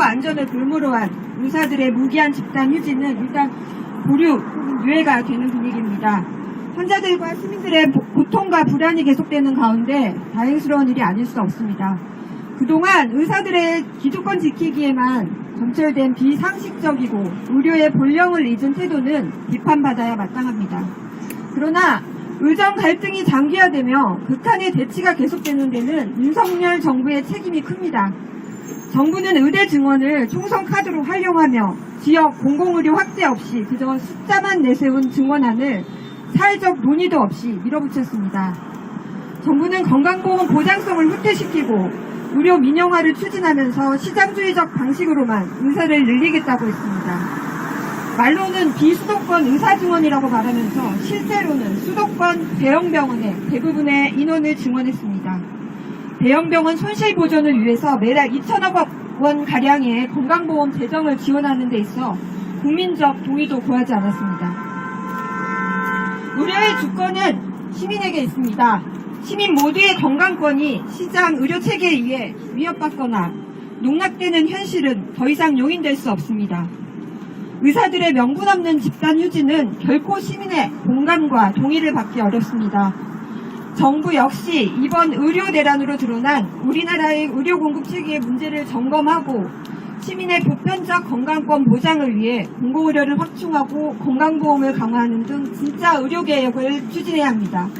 건강과 안전을 볼모로 한 의사들의 무기한 집단 휴지는 일단 보류, 혹은 유예가 되는 분위기입니다. 환자들과 시민들의 보- 고통과 불안이 계속되는 가운데 다행스러운 일이 아닐 수 없습니다. 그동안 의사들의 기초권 지키기에만 점철된 비상식적이고 의료의 본령을 잊은 태도는 비판받아야 마땅합니다. 그러나 의정 갈등이 장기화되며 극한의 대치가 계속되는 데는 윤석열 정부의 책임이 큽니다. 정부는 의대 증원을 총선 카드로 활용하며 지역 공공의료 확대 없이 그저 숫자만 내세운 증원안을 사회적 논의도 없이 밀어붙였습니다. 정부는 건강보험 보장성을 후퇴시키고 의료 민영화를 추진하면서 시장주의적 방식으로만 의사를 늘리겠다고 했습니다. 말로는 비수도권 의사 증원이라고 말하면서 실제로는 수도권 대형 병원에 대부분의 인원을 증원했습니다. 대형병원 손실보전을 위해서 매달 2천억 원 가량의 건강보험 재정을 지원하는 데 있어 국민적 동의도 구하지 않았습니다. 의료의 주권은 시민에게 있습니다. 시민 모두의 건강권이 시장 의료체계에 의해 위협받거나 농락되는 현실은 더 이상 용인될 수 없습니다. 의사들의 명분 없는 집단 휴지는 결코 시민의 공감과 동의를 받기 어렵습니다. 정부 역시 이번 의료 대란으로 드러난 우리나라의 의료 공급 체계의 문제를 점검하고 시민의 보편적 건강권 보장을 위해 공공의료를 확충하고 건강보험을 강화하는 등 진짜 의료개혁을 추진해야 합니다.